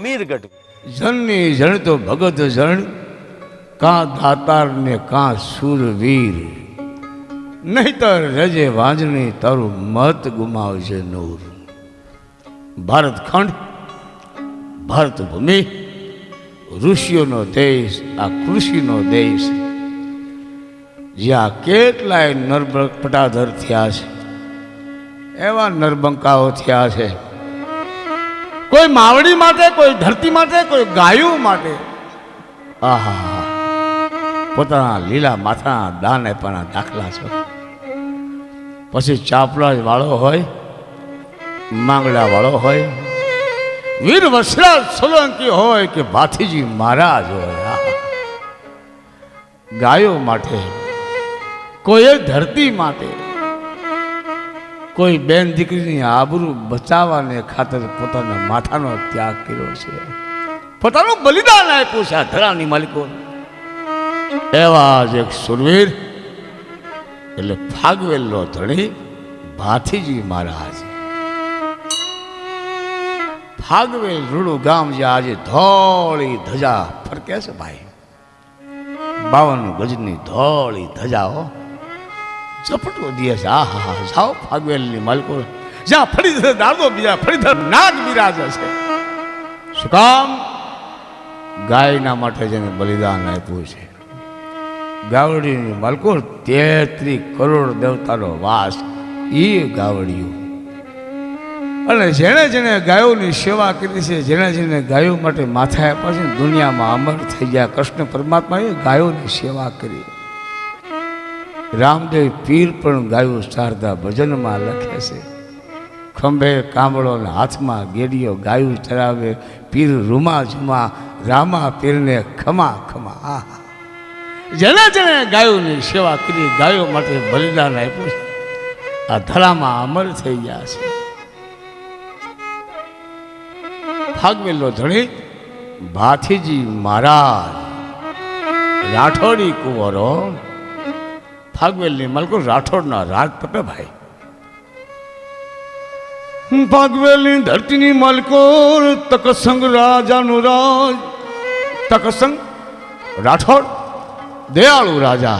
અમીર ગઢવી. જણની જણ તો ભગત જણ, કાં દાતાર ને કાં સુરવીર. નહીતર રજે વાંજણી તારું મત ગુમાવજે નૂર. ભારત ખંડ, ભારત ભૂમિ, ઋષિઓનો દેશ, આ કૃષિનો દેશ. જ્યાં કેટલાય નરપટાધર થયા છે, એવા નરબંકાઓ થયા છે. કોઈ માવડી માટે, કોઈ ધરતી માટે, કોઈ ગાયો માટે. આહા. પોતાના લીલા માથાના દાને પણ દાખલા છો. પછી ચાપલા વાળો હોય, માંગડા વાળો હોય, વીર વસરાજ સોલંકી હોય કે ભાથીજી મહારાજ હોય. ગાયો માટે, કોઈ ધરતી માટે. કોઈ બેન દીકરીની આબરૂ બચાવવાને ખાતર પોતાના માથાનો ત્યાગ કર્યો છે. પોતાનું બલિદાન આપ્યું છે આ ધરાની માલિકો એવા જ એક સુરવીર, એટલે ફાગવેલનો ધણી ભાથીજી મહારાજ. ફાગવેલ રૂડું ગામ જે આજે ધોળી ધજા ફરકે છે ભાઈ. બાવન ગજની ધોળી ધજાઓ ઝપટો દે છે. આ હા જાઓ ફાગવેલની માલકો. જ્યાં ફરીધર દાદો બીજા ફરીધર નાગ બિરાજે છે. શું કામ? ગાયના માટે જેને બલિદાન આપ્યું છે. ગાવડીની માલકો, તેત્રી કરોડ દેવતાનો વાસ એ ગાવડીઓ. અને જેણે જેણે ગાયોની સેવા કરી છે, જેણે જેણે ગાયો માટે માથા આપ્યા છે, દુનિયામાં અમર થઈ ગયા. કૃષ્ણ પરમાત્માએ ગાયોની સેવા કરી. રામદેવ પીર પણ ગાયું શારદા ભજનમાં લખે છે. ખંભે કાંબળો ને હાથમાં ગેડીઓ ગાયું ચરાવે પીર રૂમા ઝુમા રામા પીરને ખમા ખમા. આ જેને જેને ગાયોની સેવા કરી ગાયો માટે બલિદાન આપ્યું છે. આ ધરામાં અમર થઈ ગયા છે. ફાગવેલો ધણી. ભાથીજી મહારાજ, રાઠોડી કુંવરો ફાગવેલની માલકો રાઠોડના રાજ પટે ભાઈ. ભાગવેલની ધરતીની માલકો તકસંગ રાજાનું રાજ. તકસંગ રાઠોડ? દયાળુ રાજા,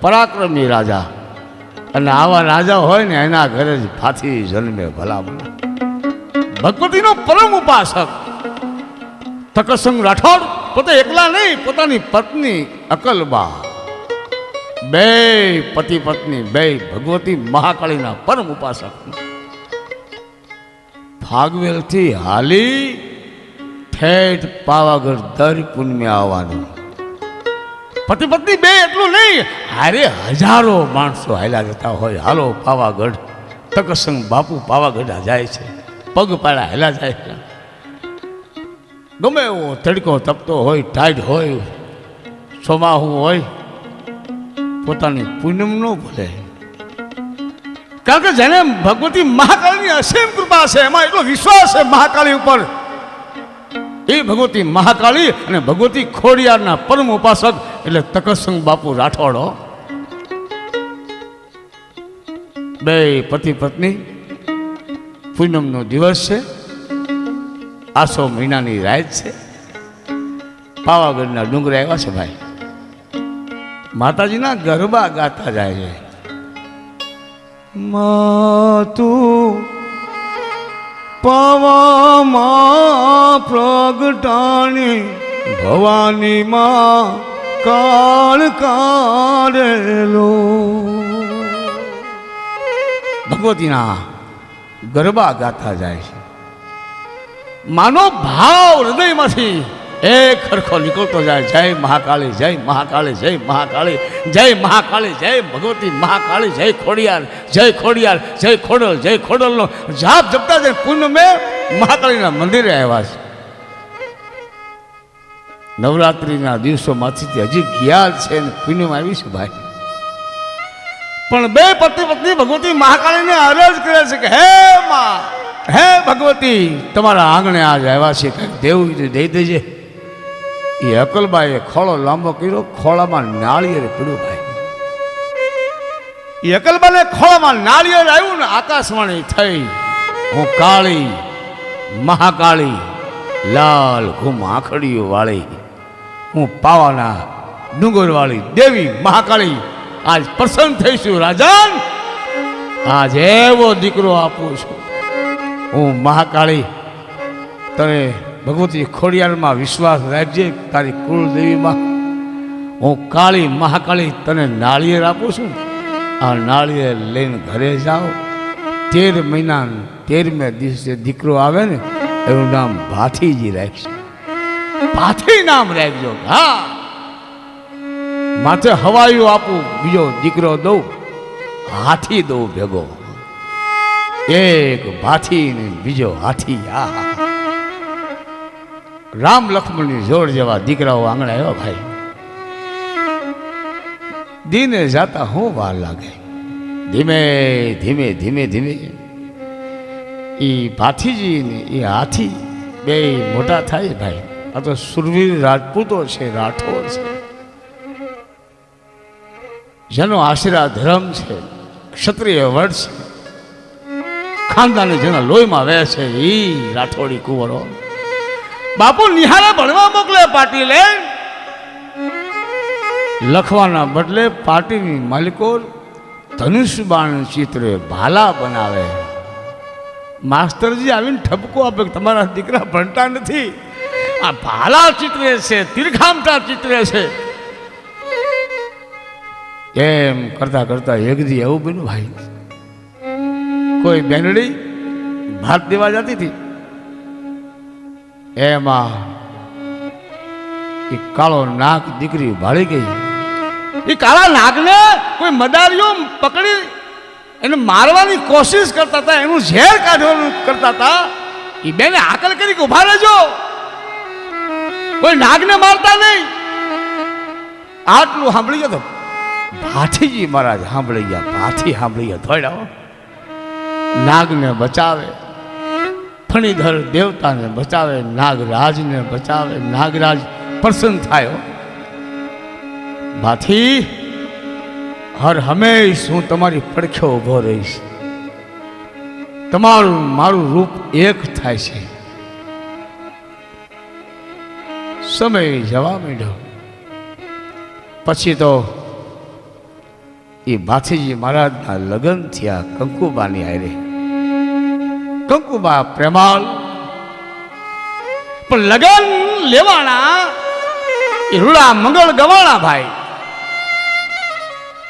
પરાક્રમી રાજા. અને આવા રાજા હોય ને એના ઘરે જ ફાથી જન્મે ભલા ભલા ભગવતીનો પરમ ઉપાસક. તકસંગ રાઠોડ પોતે એકલા નહીં, પોતાની પત્ની અકલબા. બે પતિ પત્ની, બે ભગવતી મહાકાળીના પરમ ઉપાસક. ફાગવેલથી હાલી ઠેઠ પાવાગઢ દર પુણ્ય આવવાનું. પતિ પત્ની બે એટલું નહીં, હારે હજારો માણસો હાલ્યા જતા હોય. હાલો પાવાગઢ, તકસંગ બાપુ પાવાગઢ જાય છે. પગ પાડા હેલા જાય છે. ગમે એવો તડકો તપતો હોય ટાઈડ હોય, સોમાહું હોય પોતાની પૂનમ ન ભૂલે. કારણ કે જેને ભગવતી મહાકાળીની અસીમ કૃપા છે, એમાં એટલો વિશ્વાસ છે મહાકાળી ઉપર. એ ભગવતી મહાકાળી અને ભગવતી ખોડિયારના પરમ ઉપાસક એટલે તકસંગ બાપુ રાઠોડો બે પતિ પત્ની પૂનમનો દિવસ છે, આસો મહિનાની રાત છે. પાવાગઢના ડુંગરે આવ્યા છે ભાઈ. માતાજીના ગરબા ગાતા જાય છે. માતું પવામાં પ્રગટાણી ભવાની માં કાળ કાઢેલો. ભગવતીના ગરબા ગાતા જાય છે. માનો ભાવ હૃદયમાંથી એક ખરખો નીકળતો જાય, જય મહાકાળી જય મહાકાળી જય મહાકાળી જય મહાકાળી, જય ભગવતી મહાકાળી, જય ખોડિયાર જય ખોડિયાર, જય ખોડલ, જય ખોડલનો જાપ જપતા જાય પુણ્ય મેં મહાકાળીના મંદિરે આવ્યા છે. નવરાત્રિના દિવસોમાંથી હજી ગયા છે ને પુણ્યમ આવી છે ભાઈ. પણ બે પતિ પત્ની ભગવતી મહાકાળીને અરજ કરે છે કે, હે માં, હે ભગવતી, તમારા આંગણે આજ આવ્યા છે, કંઈક દેવું દઈ દેજે. એ અકલબાઈએ ખોળો લાંબો કર્યો, ખોળામાં નાળિયેર પીડ્યું ભાઈ. એ અકલબાને ખોળામાં નાળિયેર આવ્યું ને આકાશવાણી થઈ. હું કાળી, મહાકાળી, લાલ ઘૂમ આખડીઓ વાળી. હું પાવાના ડુંગરવાળી દેવી મહાકાળી. આજ પ્રસન્ન થઈશું રાજાન. આજ એવો દીકરો આપું છું. હું મહાકાળી તને ભગવતી ખોડિયારમાં વિશ્વાસ રાખજે, તારી કુળદેવીમાં. હું કાળી મહાકાળી તને નાળિયેર આપું છું. આ નાળિયેર લઈને ઘરે જાઓ. તેર મહિના, તેરમે દિવસે દીકરો આવે ને, એનું નામ ભાથીજી રાખશે. ભાથી નામ રાખજો. હા. માથે હવાયું આપું, બીજો દીકરો દઉં. હાથી દઉં ભેગો. એક ભાથી ને બીજો હાથી. આ રામ લક્ષ્મણની જોડ જેવા દીકરાઓ આંગણે આવ્યા ભાઈ, દીને જાતા હું વાર લાગે? ધીમે ધીમે ધીમે ધીમે. એ ભાથીજી ને એ હાથી બે મોટા થાય ભાઈ. આ તો સુરવીર રાજપૂતો છે, રાઠોડ છે. જેનો આશીર્વાદ ધર્મ છે, ક્ષત્રિય વર્ડ છે. ખાનદાની જેના લોહીમાં વહે છે એ રાઠોડી કુંવરો. બાપુ નિહાળે ભણવા મોકલે પાટીલે લખવાના બદલે પાર્ટીની માલિકો ધનુષબાણ ચિત્રે ભાલા બનાવે. માસ્તરજી આવીને ઠપકો આપે તમારા દીકરા ભણતા નથી. આ ભાલા ચિત્રે છે તીર્ખામતા ચિત્રે છે. એમ કરતા કરતા એકજી એવું બન્યું ભાઈ. કોઈ બેનડી ભાત દેવા જતી હતી. એમાં એ કાળો નાક દીકરી ભાળી ગઈ. એ કાળા નાગને કોઈ મદારીઓ પકડી એને મારવાની કોશિશ કરતા હતા એનું ઝેર કાઢવાનું કરતા હતા. એ બેને આકલ કરી ઊભા રહેજો. કોઈ નાગને મારતા નહીં. આટલું સાંભળી ગયો તો ભાથીજી મહારાજ સાંભળી ગયા ભાથી સાંભળી ગયા થોડા નાગને બચાવે. ફણીધર દેવતાને બચાવે, નાગરાજને બચાવે, નાગરાજ પ્રસન્ન થયો ભાથી, હર હંમેશ હું તમારી પડખે ઊભો રહીશ. તમારું, મારું રૂપ એક થાય છે. સમય જવા માંડ્યો. પછી તો એ ભાથીજી મહારાજના લગ્ન થયા, કંકુબાની હારે કંકુબા પ્રેમાલ. પણ લગન લેવાના રૂડા મંગળ ગવાણા ભાઈ.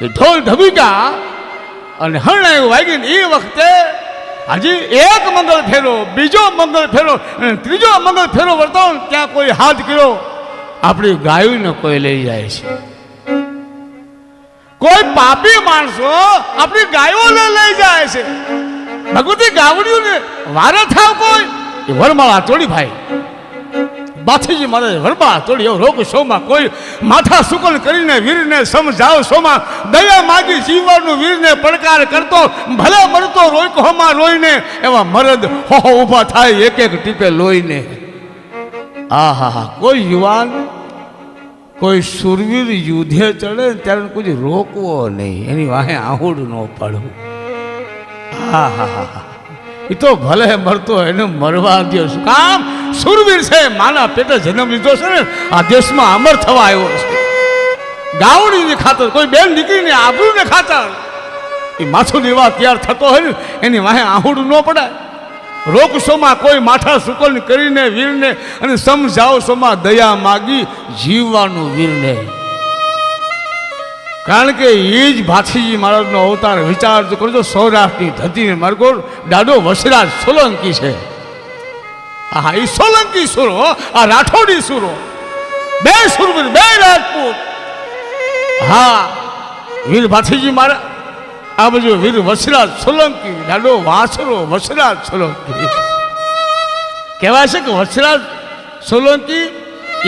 એ ઢોલ ધબીકા અને હરણાયું વાગીને એ વખતે હજી એક મંગળ ફેરો, બીજો મંગળ ફેરો ત્રીજો મંગળ ફેરો વર્તો ત્યાં કોઈ હાથ કર્યો. આપણી ગાયોને કોઈ લઈ જાય છે. કોઈ પાપી માણસો આપણી ગાયોને લઈ જાય છે. ભગવતી ને વારે થાવ કોઈ, એ વરમાળા તોડી ભાઈ. બાથીજી મારે વરમાળા તોડી એવો રોગ શોમાં કોઈ માથા સુકલ કરીને વીરને સમજાવ શોમાં. દયા માગી જીવવાનું વીરને પડકાર કરતો, ભલે મરતો રોઈ હોમાં રોઈને એવા મરદ હો ઊભા થાય, એક એક ટીપે લોહીને. આહા કોઈ યુવાન, કોઈ સુરવીર યુદ્ધે ચડે ત્યારે કોઈ રોકવો નહીં, એની વાહે આહુડ ન પાડવું. હા હા હા એ તો ભલે મરતો એને મરવા દો શું કામ? સુરવીર છે. માના પેટે જન્મ લીધો છે ને, આ દેશમાં અમર થવા આવ્યો છે. ગાવડીની ખાતર, કોઈ બેન દીકરીને આબરૂને ખાતર. એ માથું દેવા તૈયાર થતો હોય ને, એની વાહે આહુડ ન પડાય. રોક શોમાં કોઈ માથા સુકલ કરીને વીરને અને સમજાવ શોમાં દયા માગી જીવવાનું વીરને કારણ કે એ જ ભાથીજી મહારાજનો અવતાર વિચાર કરજો, સૌરાષ્ટ્રની ધરતીને માર્ગો દાદો વસરાજ સોલંકી છે. હા એ સોલંકી સુરો આ રાઠોડી સુરો બે સુરવીર બે રાજપૂત. હા, વીર ભાથીજી મારા, આ બાજુ વીર વસરાજ સોલંકી દાદો વાસરો વસરાજ સોલંકી. કહેવાય છે કે વસરાજ સોલંકી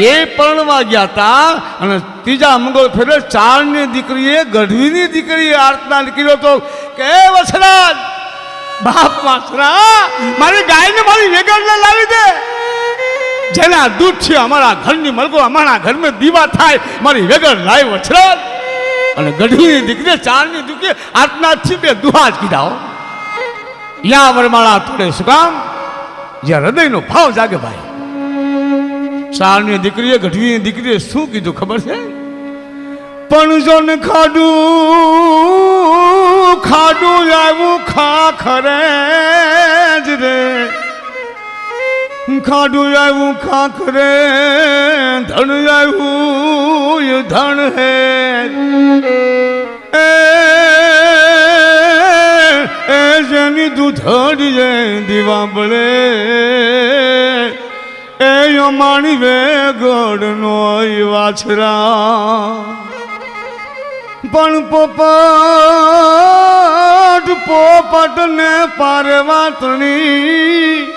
એ પરણવા ગયા હતા અને ત્રીજા મંગળ ફેરે ચારની દીકરીએ ગઢવીની દીકરીએ આર્તના નીકળ્યો હતો કે વસરાજ, બાપ વાસરા, મારી ગાયને મારી વેગળને લાવી દે. જેના દૂધ છે અમારા ઘરની મલકો અમારા ઘરમાં દીવા થાય, મારી વેગળ લાવી વસરાજ. અને ગઢવીની દીકરી ચારની દીકરી આત્મનાથથી બે દુહા જ કીધા યા વરમાળા તોડે શું કામ જ્યાં હૃદયનો ભાવ જાગે ભાઈ. ચારની દીકરીએ, ગઢવીની દીકરીએ શું કીધું ખબર છે? પણ જોન ખાડું ખાડું આવ્યું ખા ખરે જ રે. ખાડું આવ્યું ખા ખરે ધન આવ્યું ધન હે. એ જેની દૂધડ જે દીવા બળે એ માણી વે ગોડનો વાછરા. પણ પોપટ પોપટ ને પારવાતણી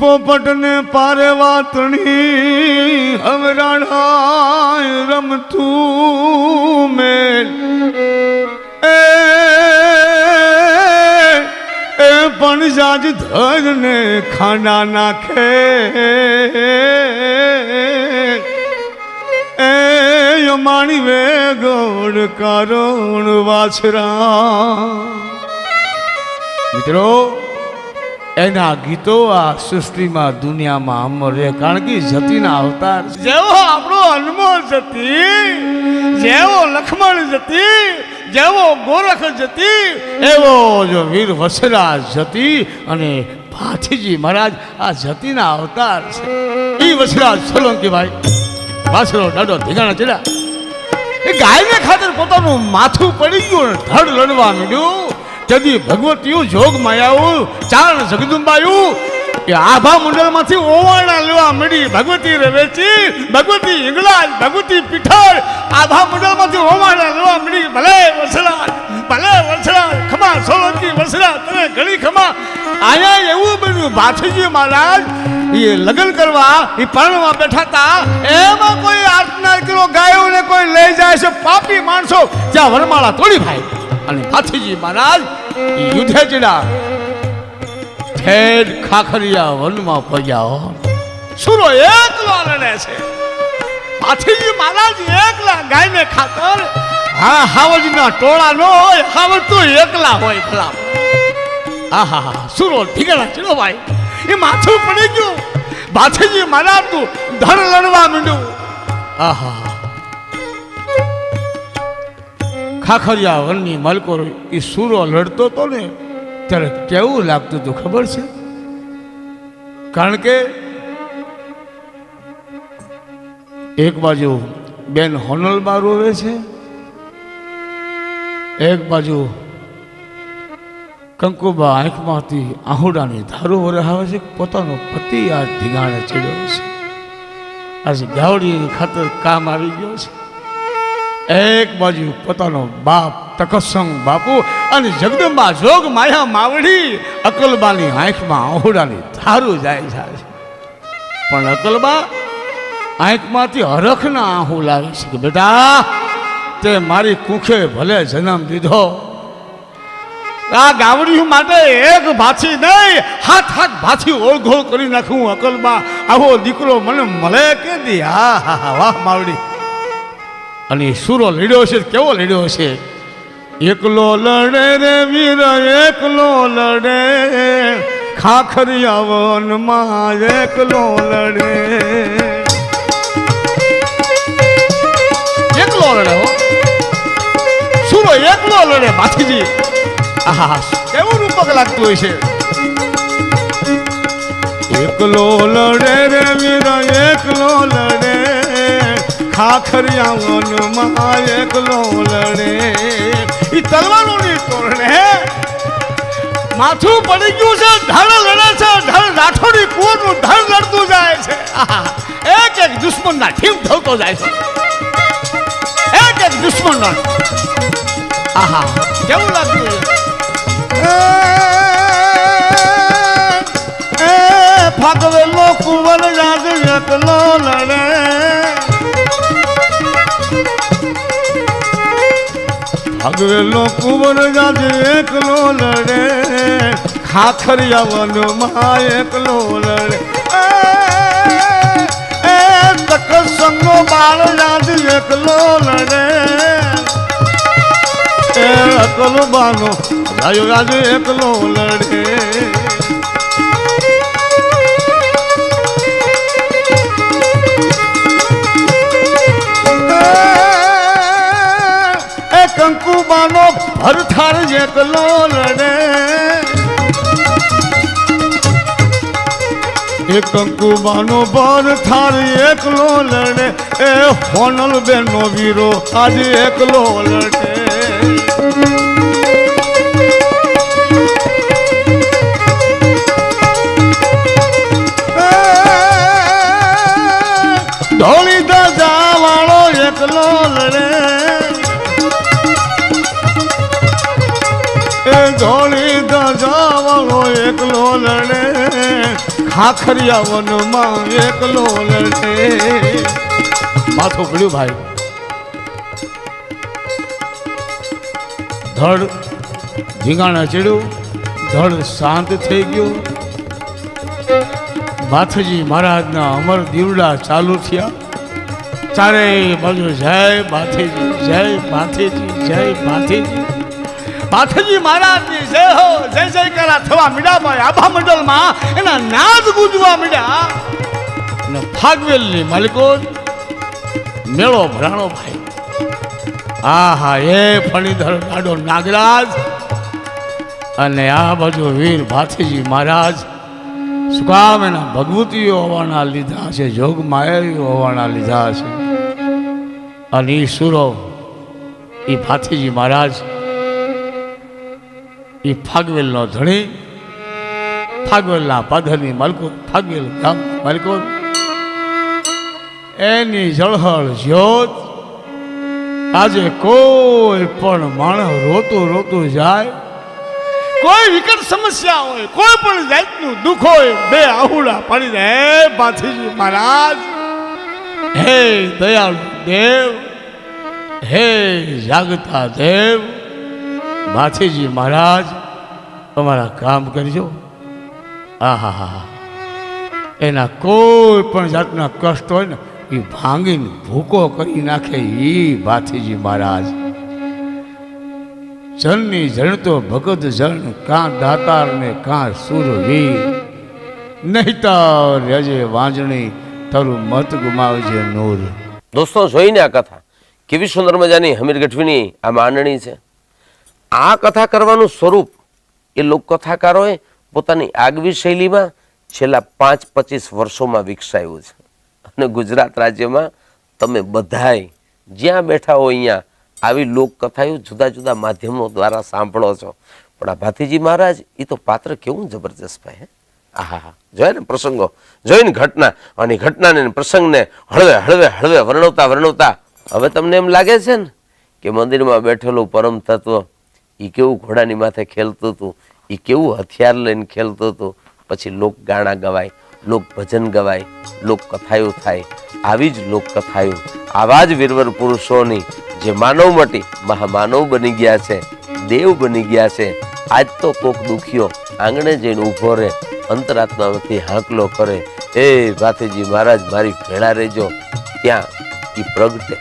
પોપટ ને પારવાતણી હવે રાણાય રમતું એ એ પણ જાજ ધર ને ખાના નાખે એ માણી વે ગોળ કરુણ વાછરા મિત્રો, એના ગીતો આ સૃષ્ટિમાં દુનિયામાં અમર રહે, કારણ કે જતીના અવતાર. જેવો આપણો અનમોલ જતી, જેવો લખમણ જતી જેવો ગોરખ જતી, એવો જો વીર વસરા જતી અને ભાથીજી મહારાજ આ જતીના અવતાર છે. એ વસરા સોલંકી ભાઈ વાસરો ડાડો ધીગાણા ચડ્યા. એ ગાયને ખાતર પોતાનું માથું પડી ગયું ધડ લડવા માંડ્યું. તેથી ભગવતીયું જોગ માયાવું ચારણ જગદુંબાયું એ આભા મંડળમાંથી ઓવાણા લેવા મળી ભગવતી રવેચી, ભગવતી હિંગળાજ ભગવતી પીઠળ, આભા મંડળમાંથી ઓવાણા ભલે વસરાજ ભલે વસરાજ ખમા સોલંકી વસરા તને ઘણી ખમા. આયા એવું બન્યું, ભાથીજી મહારાજ એ લગ્ન કરવા એ પરણવા બેઠા હતા એમાં કોઈ આઠના કિલો ગાયોને કોઈ લઈ જાય છે, પાપી માણસો. જ્યાં વરમાળા તોડી ભાઈ. અને ભાથીજી મહારાજ યુદ્ધે ચડ્યા ઠેર ખાખરિયા વનમાં પગ્યા સુરો એકલો લડે છે. ભાથીજી મહારાજ, એકલા ગાયને ખાતર હા, હાવજના ટોળા નો હોય, હાવજ તો એકલા હોય ભલા. હા સુરો ઠીકડા ચલો ભાઈ. એ માથું પડી ગયું. ભાથીજી મારા તું ધર લડવા માંડ્યું. આહા ખાખરિયા વનની મલકો એ સૂરો લડતો હતો ને, ત્યારે કેવું લાગતું હતું ખબર છે? કારણ કે એક બાજુ બેન હોનલમાં રોવે છે એક બાજુ કંકુબા આંખમાંથી આહુડાની ધારો વરહાવે છે, પોતાનો પતિ આ ધીગાણે ચડ્યો છે. આજે ગાવડી ખાતર કામ આવી ગયો છે. એક બાજુ પોતાનો બાપ તકસંગ બાપુ અને જગદંબા જોગ માયા માવડી અકલબાની આંખમાં આહુડાની ધારું જાય છે. પણ અકલબા આંખમાંથી હરખના આહુ લાગે છે કે બેટા તે મારી કુખે ભલે જન્મ દીધો. આ ગાવડી માટે એક ભાછી નહીં, હાથ હાથ ભાછી ઓળઘોળ કરી નાખું અકલમાં. આવો દીકરો મને મળે કે દી હા હા હા, વાહ, માવડી. અને સુરો લડ્યો છે કેવો લડ્યો છે એકલો લડે રે વીર, એકલો લડે. ખાખરિયા વનમાં એકલો લડે. એકલો લડે સૂરો એકલો લડે માથીજી આહા કેવું રૂપક લાગતું હોય છે? એકલો લડે રે વીર એકલો લડે. ખાખરિયા વનમાં એકલો લડે. ઈ તલવારોની તોરણે માથું પડી ગયું છે ધડ લડે છે ધડ રાઠોડી કુવાનું ધડ લડતું જાય છે. એક એક દુશ્મનના ઠીમ થતો જાય છે. એક એક દુશ્મનનો આહા. કેવું લાગ્યું? ફાગવેલો કુંવર રાજ એકલો લડે. ફાગવેલો કુંવર રાજ એકલો લડે. ખાખરિયા વનમાં એકલો લડે. એ, તક સંગો બાળ રાજ એકલો લડે. એકલો બાનો રાયો રાજ એકલો લડે કંકુબાનો ભરથાર એકલો લડે. એ કંકુબાનો ભરથાર એકલો લડે. એ હોનલ બેનો વીરો આજે એકલો લડે. લડે ખાખરિયા વનમાં એકલો લડે. માથું પડ્યું ભાઈ. ધડ ધીંગાણા ચડ્યું, ધડ શાંત થઈ ગયું. માથજી મહારાજના અમર દીવડા ચાલુ થયા. ચારે બાજુ જય માથેજી જય માથેજી જય માથેજી. માથેજી મહારાજની જય હો, જય જયકારા થવા મીડા ભાઈ. આભા મંડળમાં એના નાદ ગુંજવા મીડા. અને ફાગવેલની માલિકો મેળો ભરાણો ભાઈ. હા હા એ ફણીધર ગાડો નાગરાજ અને આ બાજુ વીર ભાથીજી મહારાજ શું કામ એના ભગવતીઓ હોવાના લીધા છે, જોગ માયાવીઓ હોવાના લીધા છે? અને સુરો એ ભાથીજી મહારાજ એ ફાગવેલનો ધણી, ફાગવેલના પાધરની માલકો, ફાગવેલ ગામ માલકો. એની જળહળ જ્યોત, આજે કોઈ પણ માણસ રોતું રોતું જાય. કોઈ વિકટ સમસ્યા હોય, કોઈ પણ જાતનું દુઃખ હોય, બે આહુડા પડી દે પાથીજી મહારાજ, હે દયાળુ દેવ, હે જાગતા દેવ ભાથીજી મહારાજ તમારા કામ કરજો. આહા, હા એના કોઈ પણ જાતના કષ્ટ હોય ને, એ ભાંગીને ભૂકો કરી નાખે એ ભાથીજી મહારાજ. જનની જણ ભગત જણ કાં દાતાર ને કાં સુરવીર નહીતર રજે વાંજણી તારું મત ગુમાવજે નૂર. દોસ્તો, જોઈને આ કથા. કેવી સુંદર મજાની હમીર ગઢવીની આ માંડણી છે. આ કથા કરવાનું સ્વરૂપ એ લોકકથાકારોએ પોતાની આગવી શૈલીમાં છેલ્લા પાંચ પચીસ વર્ષોમાં વિકસાવ્યું છે. અને ગુજરાત રાજ્યમાં તમે બધાય જ્યાં બેઠા હો અહીંયા આવી લોકકથાઓ જુદા જુદા માધ્યમો દ્વારા સાંભળો છો. પણ આ ભાતીજી મહારાજ એ તો પાત્ર કેવું જબરજસ્ત ભાઈ, હે? આહા હા જોયા ને પ્રસંગો જોઈને ઘટના અને ઘટનાને પ્રસંગને હળવે હળવે હળવે, વર્ણવતા વર્ણવતા. હવે તમને એમ લાગે છે ને કે મંદિરમાં બેઠેલું પરમ તત્વ એ કેવું ઘોડાની માથે ખેલતું હતું એ કેવું હથિયાર લઈને ખેલતું હતું પછી લોક ગાણા ગવાય, લોક ભજન ગવાય, લોક કથાયો થાય. આવી જ લોક કથાયો આવા જ વીરવર પુરુષોની જે માનવ મટી મહામાનવ બની ગયા છે, દેવ બની ગયા છે. આજ તો કોક દુખ્યો આંગણે જઈને ઊભો રહે, અંતરાત્મામાંથી હાંકલો કરે. એ ભાથીજી મહારાજ, મારી ભેળા રહેજો. ત્યાં એ પ્રગટે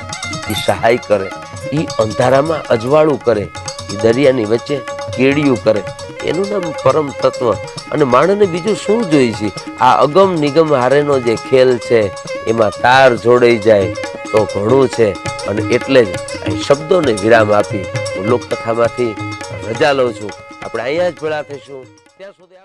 એ સહાય કરે એ અંધારામાં અજવાળું કરે. દરિયાની વચ્ચે કેડિયું કરે. એનું નામ પરમ તત્વ. અને માણસને બીજું શું જોઈએ છે? આ અગમ નિગમ હારેનો જે ખેલ છે, એમાં તાર જોડાઈ જાય તો ઘણું છે. અને એટલે જ અહીં શબ્દોને વિરામ આપી હું લોકકથામાંથી રજા લઉં છું. આપણે અહીંયા જ ભેળા થઈશું. ત્યાં સુધી